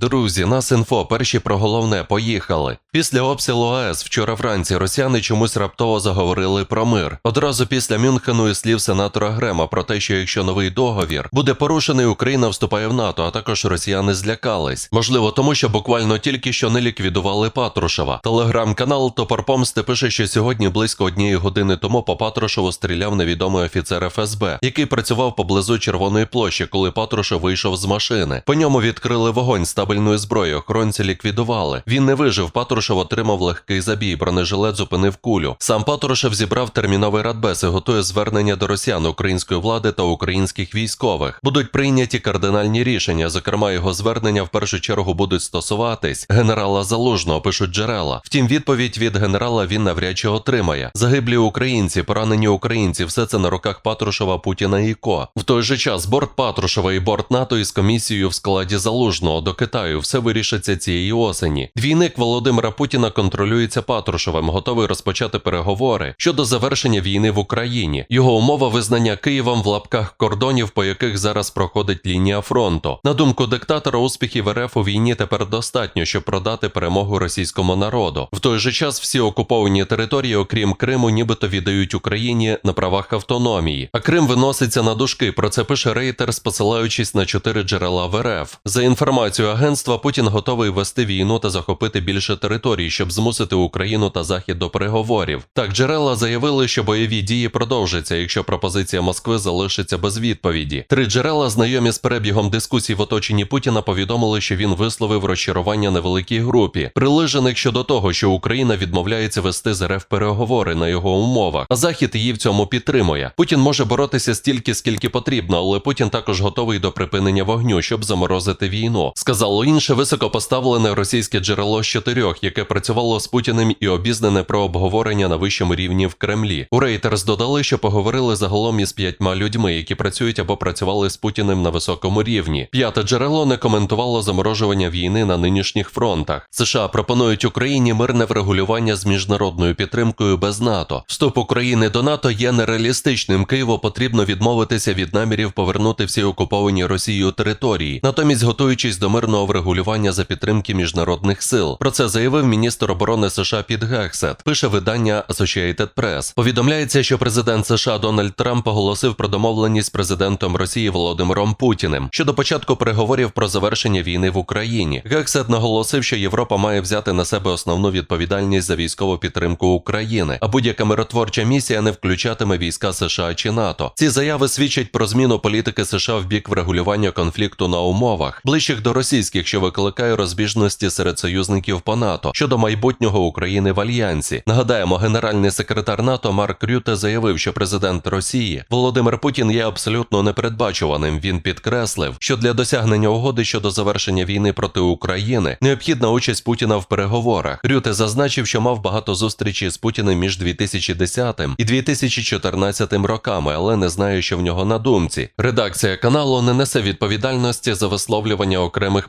Друзі, нас інфо, перші про головне, поїхали. Після обстрілу АЕС вчора вранці росіяни чомусь раптово заговорили про мир. Одразу після Мюнхену і слів сенатора Грема про те, що якщо новий договір буде порушений, Україна вступає в НАТО, а також росіяни злякались. Можливо, тому що буквально тільки що не ліквідували Патрушева. Телеграм-канал Топор Помсти пише, що сьогодні близько однієї години тому по Патрушеву стріляв невідомий офіцер ФСБ, який працював поблизу Червоної площі, коли Патрушев вийшов з машини. По ньому відкрили вогонь з табельної зброї, охоронці ліквідували. Він не вижив. Патрушев отримав легкий забій, бронежилет зупинив кулю. Сам Патрушев зібрав терміновий радбез і готує звернення до росіян, української влади та українських військових. Будуть прийняті кардинальні рішення. Зокрема, його звернення в першу чергу будуть стосуватись генерала Залужного, пишуть джерела. Втім, відповідь від генерала він навряд чи отримає. Загиблі українці, поранені українці, все це на руках Патрушева, Путіна і Ко. В той же час борт Патрушева і борт НАТО із комісією в складі Залужного до Китаю все вирішиться цієї осені. Двійник Володимира Путіна контролюється Патрушевим, готовий розпочати переговори щодо завершення війни в Україні. Його умова визнання Києвом в лапках кордонів, по яких зараз проходить лінія фронту. На думку диктатора, успіхів РФ у війні тепер достатньо, щоб продати перемогу російському народу. В той же час всі окуповані території, окрім Криму, нібито віддають Україні на правах автономії. А Крим виноситься на дужки. Про це пише Рейтерс, посилаючись на чотири джерела в РФ. За інформацією агентства, Путін готовий вести війну та захопити більше територій, щоб змусити Україну та Захід до переговорів. Так, джерела заявили, що бойові дії продовжаться, якщо пропозиція Москви залишиться без відповіді. Три джерела, знайомі з перебігом дискусій в оточенні Путіна, повідомили, що він висловив розчарування невеликій групі, прилежених щодо того, що Україна відмовляється вести з РФ переговори на його умовах, а Захід її в цьому підтримує. Путін може боротися стільки, скільки потрібно, але Путін також готовий до припинення вогню, щоб заморозити війну. Сказало інше високопоставлене російське джерело з чотирьох, яке працювало з Путіним і обізнане про обговорення на вищому рівні в Кремлі. У Рейтерс додали, що поговорили загалом із п'ятьма людьми, які працюють або працювали з Путіним на високому рівні. П'яте джерело не коментувало заморожування війни на нинішніх фронтах. США пропонують Україні мирне врегулювання з міжнародною підтримкою без НАТО. Вступ України до НАТО є нереалістичним. Києву потрібно відмовитися від намірів повернути всі окуповані Росією території, натомість готуючись до мирного врегулювання за підтримки міжнародних сил. Про це заявив міністр оборони США Піт Гексет. Пише видання Associated Press. Повідомляється, що президент США Дональд Трамп оголосив про домовленість з президентом Росії Володимиром Путіним щодо початку переговорів про завершення війни в Україні. Гексет наголосив, що Європа має взяти на себе основну відповідальність за військову підтримку України, а будь-яка миротворча місія не включатиме війська США чи НАТО. Ці заяви свідчать про зміну політики США в бік врегулювання конфлікту на умовах, ближчих до російських, що викликає розбіжності серед союзників по НАТО щодо майбутнього України в альянсі. Нагадаємо, генеральний секретар НАТО Марк Рюте заявив, що президент Росії Володимир Путін є абсолютно непередбачуваним. Він підкреслив, що для досягнення угоди щодо завершення війни проти України необхідна участь Путіна в переговорах. Рюте зазначив, що мав багато зустрічей з Путіним між 2010 і 2014 роками, але не знає, що в нього на думці. Редакція каналу не несе відповідальності за висловлювання окремих